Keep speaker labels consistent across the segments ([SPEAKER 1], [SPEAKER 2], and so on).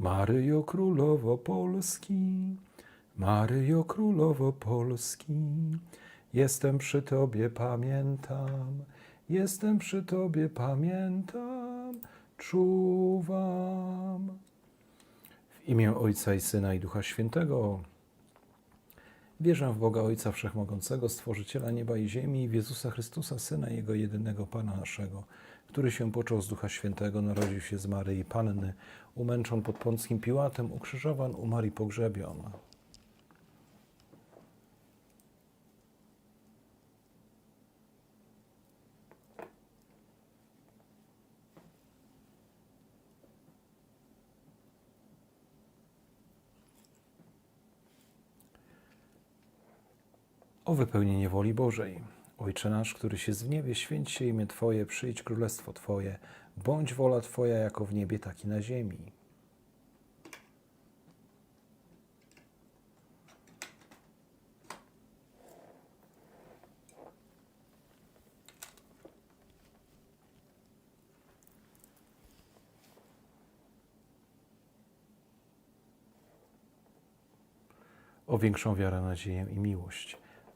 [SPEAKER 1] Maryjo Królowo Polski, Maryjo Królowo Polski, jestem przy Tobie, pamiętam, jestem przy Tobie, pamiętam, czuwam. W imię Ojca i Syna i Ducha Świętego wierzę w Boga Ojca Wszechmogącego, Stworzyciela nieba i ziemi, w Jezusa Chrystusa, Syna Jego jedynego Pana naszego, który się począł z Ducha Świętego, narodził się z Maryi Panny, umęczon pod Pąckim Piłatem, ukrzyżowan, umarł i pogrzebion. O wypełnienie woli Bożej. Ojcze nasz, który jest w niebie, święć się imię Twoje, przyjdź królestwo Twoje, bądź wola Twoja jako w niebie, tak i na ziemi. o większą wiarę, nadzieję i miłość.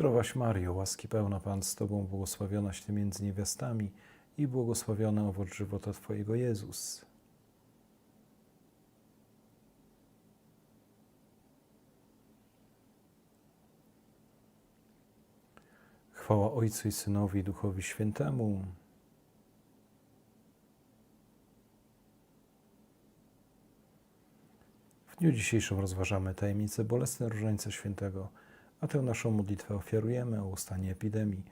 [SPEAKER 1] Zdrowaś Mario, łaski pełna Pan z Tobą, błogosławionaś Ty między niewiastami i błogosławiony owoc żywota Twojego Jezus. Chwała Ojcu i Synowi i Duchowi Świętemu. W dniu dzisiejszym rozważamy tajemnicę bolesne różańca świętego a tę naszą modlitwę ofiarujemy o ustanie epidemii,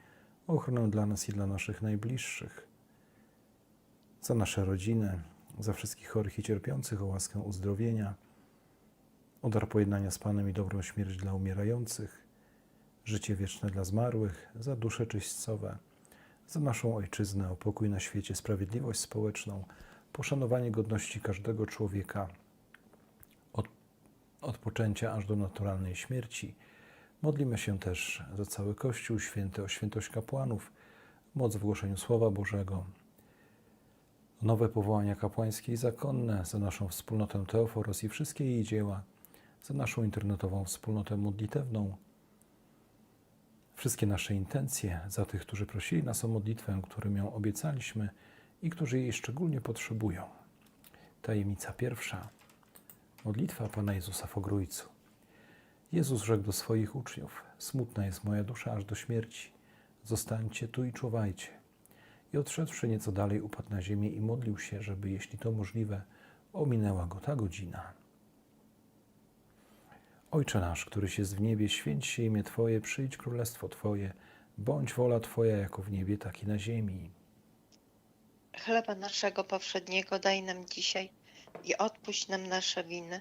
[SPEAKER 1] o ochronę dla nas i dla naszych najbliższych, za nasze rodziny, za wszystkich chorych i cierpiących, o łaskę uzdrowienia, o dar pojednania z Panem i dobrą śmierć dla umierających, życie wieczne dla zmarłych, za dusze czyśćcowe, za naszą ojczyznę, o pokój na świecie, sprawiedliwość społeczną, poszanowanie godności każdego człowieka, od, od poczęcia aż do naturalnej śmierci, Modlimy się też za cały Kościół Święty, o świętość kapłanów, moc w głoszeniu Słowa Bożego, nowe powołania kapłańskie i zakonne, za naszą wspólnotę Teoforos i wszystkie jej dzieła, za naszą internetową wspólnotę modlitewną, wszystkie nasze intencje, za tych, którzy prosili nas o modlitwę, którym ją obiecaliśmy i którzy jej szczególnie potrzebują. Tajemnica pierwsza. Modlitwa Pana Jezusa w Ogrójcu. Jezus rzekł do swoich uczniów: Smutna jest moja dusza aż do śmierci. Zostańcie tu i czuwajcie. I odszedłszy nieco dalej, upadł na ziemię i modlił się, żeby, jeśli to możliwe, ominęła go ta godzina. Ojcze nasz, któryś jest w niebie, święć się imię Twoje, przyjdź królestwo Twoje, bądź wola Twoja jako w niebie, tak i na ziemi.
[SPEAKER 2] Chleba naszego powszedniego daj nam dzisiaj i odpuść nam nasze winy,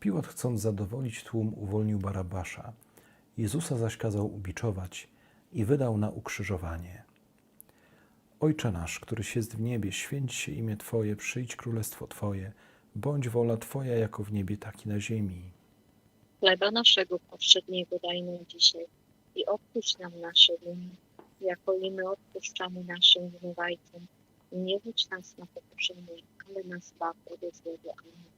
[SPEAKER 1] Piłat, chcąc zadowolić tłum, uwolnił Barabasza. Jezusa zaś kazał ubiczować i wydał na ukrzyżowanie. Ojcze nasz, któryś jest w niebie, święć się imię Twoje, przyjdź królestwo Twoje, bądź wola Twoja jako w niebie, tak i na ziemi.
[SPEAKER 3] Chleba naszego powszedniego daj nam dzisiaj i odpuść nam nasze winy, jako i my odpuszczamy naszym winowajcom. Nie wódź nas na pokuszenie, ale nas zbaw ode złego. Amen.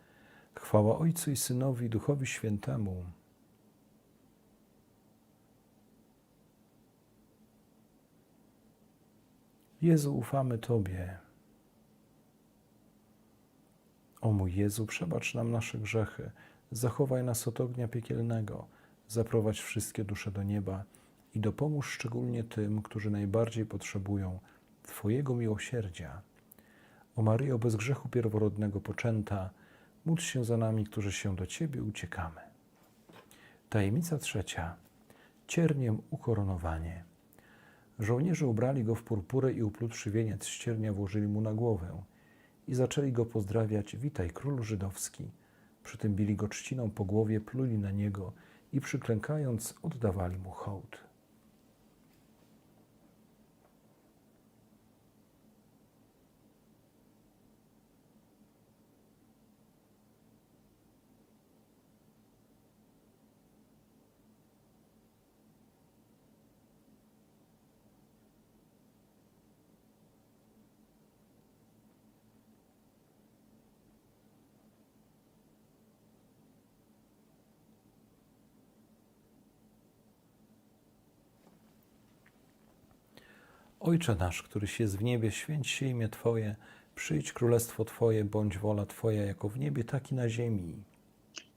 [SPEAKER 1] Chwała Ojcu i Synowi Duchowi Świętemu. Jezu, ufamy Tobie. O mój Jezu, przebacz nam nasze grzechy, zachowaj nas od ognia piekielnego, zaprowadź wszystkie dusze do nieba i dopomóż szczególnie tym, którzy najbardziej potrzebują Twojego miłosierdzia. O Maryjo, bez grzechu pierworodnego poczęta, módl się za nami, którzy się do Ciebie uciekamy. Tajemnica trzecia. Cierniem ukoronowanie. Żołnierze ubrali go w purpurę i uplutszy wieniec z ciernia włożyli mu na głowę i zaczęli go pozdrawiać, witaj królu żydowski. Przy tym bili go trzciną po głowie, pluli na niego i przyklękając oddawali mu hołd. Ojcze nasz, któryś jest w niebie, święć się imię Twoje, przyjdź królestwo Twoje, bądź wola Twoja, jako w niebie, tak i na ziemi.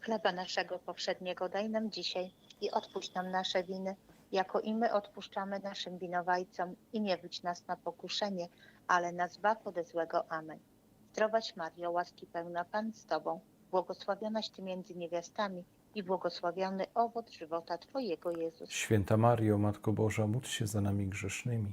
[SPEAKER 4] Chleba naszego powszedniego daj nam dzisiaj i odpuść nam nasze winy, jako i my odpuszczamy naszym winowajcom i nie wódź nas na pokuszenie, ale nas zbaw ode złego. Amen. Zdrowaś Mario, łaski pełna Pan z Tobą, błogosławionaś Ty między niewiastami i błogosławiony owoc żywota Twojego Jezus.
[SPEAKER 1] Święta Mario, Matko Boża, módl się za nami grzesznymi,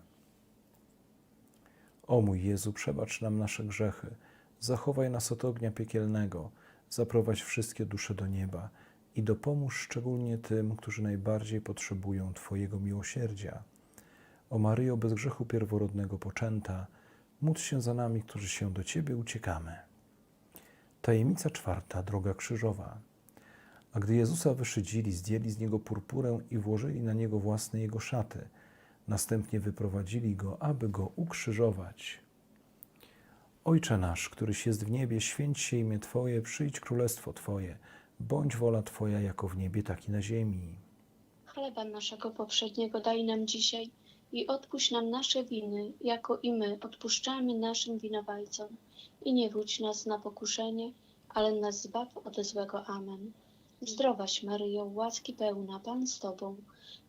[SPEAKER 1] O mój Jezu, przebacz nam nasze grzechy, zachowaj nas od ognia piekielnego, zaprowadź wszystkie dusze do nieba i dopomóż szczególnie tym, którzy najbardziej potrzebują Twojego miłosierdzia. O Maryjo, bez grzechu pierworodnego poczęta, módl się za nami, którzy się do Ciebie uciekamy. Tajemnica czwarta, droga krzyżowa. A gdy Jezusa wyszydzili, zdjęli z Niego purpurę i włożyli na Niego własne Jego szaty. Następnie wyprowadzili Go, aby Go ukrzyżować. Ojcze nasz, któryś jest w niebie, święć się imię Twoje, przyjdź królestwo Twoje, bądź wola Twoja jako w niebie, tak i na ziemi.
[SPEAKER 5] Chleba naszego poprzedniego daj nam dzisiaj i odpuść nam nasze winy, jako i my odpuszczamy naszym winowajcom. I nie wódź nas na pokuszenie, ale nas zbaw od złego. Amen. Zdrowaś Maryjo, łaski pełna, Pan z Tobą,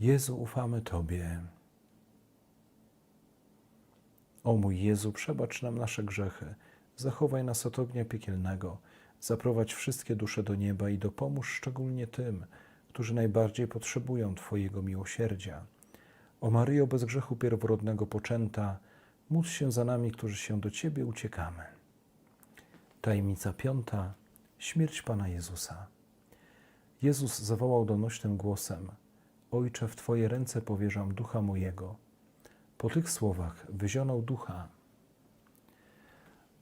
[SPEAKER 1] Jezu, ufamy Tobie. O mój Jezu, przebacz nam nasze grzechy, zachowaj nas od ognia piekielnego, zaprowadź wszystkie dusze do nieba i dopomóż szczególnie tym, którzy najbardziej potrzebują Twojego miłosierdzia. O Maryjo, bez grzechu pierworodnego poczęta, módl się za nami, którzy się do Ciebie uciekamy. Tajemnica piąta. Śmierć Pana Jezusa. Jezus zawołał donośnym głosem: Ojcze, w Twoje ręce powierzam ducha mojego. Po tych słowach wyzionął ducha.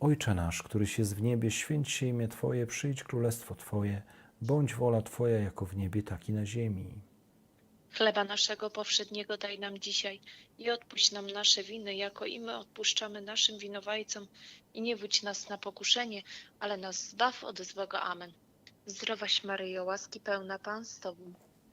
[SPEAKER 1] Ojcze nasz, któryś jest w niebie, święć się imię Twoje, przyjdź królestwo Twoje, bądź wola Twoja jako w niebie, tak i na ziemi.
[SPEAKER 6] Chleba naszego powszedniego daj nam dzisiaj i odpuść nam nasze winy, jako i my odpuszczamy naszym winowajcom. I nie wódź nas na pokuszenie, ale nas zbaw od złego. Amen. Zdrowaś Maryjo, łaski pełna Pan z Tobą,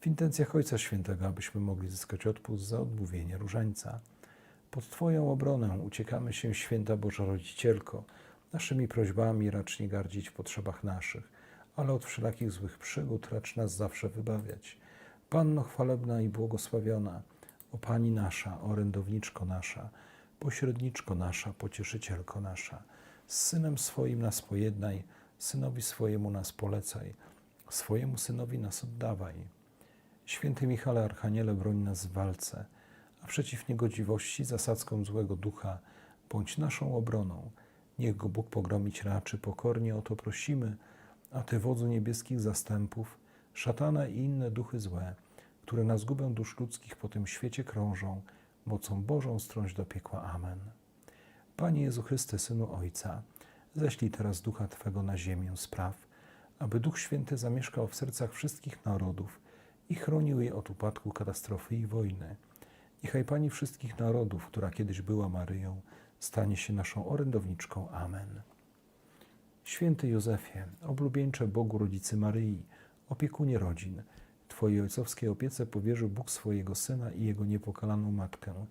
[SPEAKER 1] W intencjach Ojca Świętego, abyśmy mogli zyskać odpust za odmówienie różańca. Pod Twoją obronę uciekamy się, Święta Boża Rodzicielko, naszymi prośbami racz nie gardzić w potrzebach naszych, ale od wszelakich złych przygód racz nas zawsze wybawiać. Panno chwalebna i błogosławiona, o Pani nasza, orędowniczko nasza, pośredniczko nasza, pocieszycielko nasza, z Synem swoim nas pojednaj, Synowi swojemu nas polecaj, swojemu Synowi nas oddawaj. Święty Michale Archaniele, broń nas w walce, a przeciw niegodziwości zasadzką złego ducha bądź naszą obroną. Niech go Bóg pogromić raczy, pokornie o to prosimy, a Ty wodzu niebieskich zastępów, szatana i inne duchy złe, które na zgubę dusz ludzkich po tym świecie krążą, mocą Bożą strąć do piekła. Amen. Panie Jezu Chryste, Synu Ojca, ześlij teraz Ducha Twego na ziemię spraw, aby Duch Święty zamieszkał w sercach wszystkich narodów i chronił je od upadku, katastrofy i wojny. Niechaj Pani wszystkich narodów, która kiedyś była Maryją, stanie się naszą orędowniczką. Amen. Święty Józefie, oblubieńcze Bogu Rodzicy Maryi, opiekunie rodzin, Twojej ojcowskiej opiece powierzył Bóg swojego Syna i Jego niepokalaną Matkę.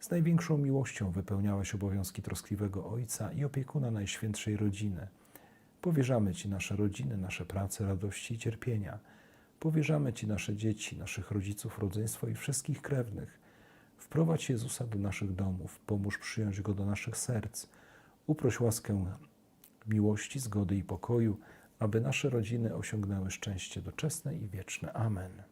[SPEAKER 1] Z największą miłością wypełniałeś obowiązki troskliwego Ojca i opiekuna Najświętszej Rodziny. Powierzamy Ci nasze rodziny, nasze prace, radości i cierpienia. Powierzamy Ci nasze dzieci, naszych rodziców, rodzeństwo i wszystkich krewnych. Wprowadź Jezusa do naszych domów, pomóż przyjąć Go do naszych serc. Uproś łaskę miłości, zgody i pokoju, aby nasze rodziny osiągnęły szczęście doczesne i wieczne. Amen.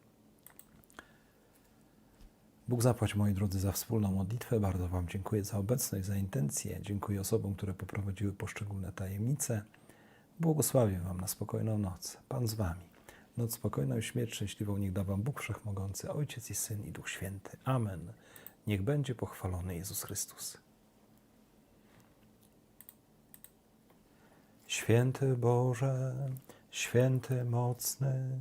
[SPEAKER 1] Bóg zapłać, moi drodzy, za wspólną modlitwę. Bardzo Wam dziękuję za obecność, za intencje. Dziękuję osobom, które poprowadziły poszczególne tajemnice. Błogosławię Wam na spokojną noc. Pan z Wami. Noc spokojną i śmierć szczęśliwą niech da Wam Bóg Wszechmogący, Ojciec i Syn i Duch Święty. Amen. Niech będzie pochwalony Jezus Chrystus. Święty Boże, święty mocny,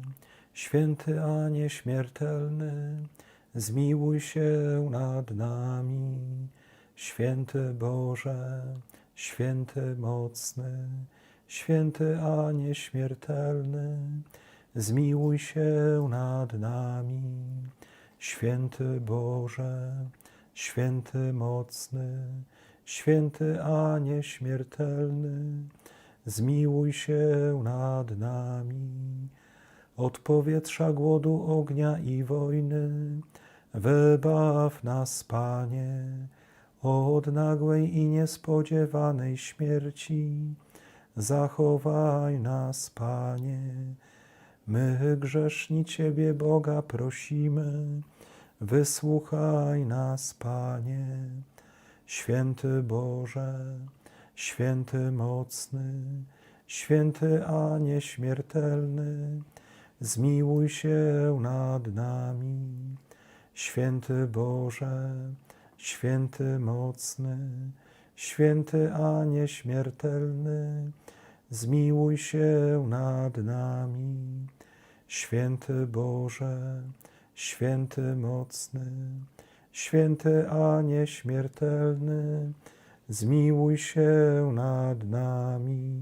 [SPEAKER 1] święty a nieśmiertelny, zmiłuj się nad nami. Święty Boże, święty mocny, święty a nieśmiertelny, zmiłuj się nad nami. Święty Boże, święty mocny, święty a nieśmiertelny, zmiłuj się nad nami. od powietrza, głodu, ognia i wojny. Wybaw nas, Panie, od nagłej i niespodziewanej śmierci. Zachowaj nas, Panie. My grzeszni Ciebie, Boga, prosimy. Wysłuchaj nas, Panie. Święty Boże, święty mocny, święty a nieśmiertelny, zmiłuj się nad nami. Święty Boże, święty mocny, święty a nieśmiertelny, zmiłuj się nad nami. Święty Boże, święty mocny, święty a nieśmiertelny, zmiłuj się nad nami.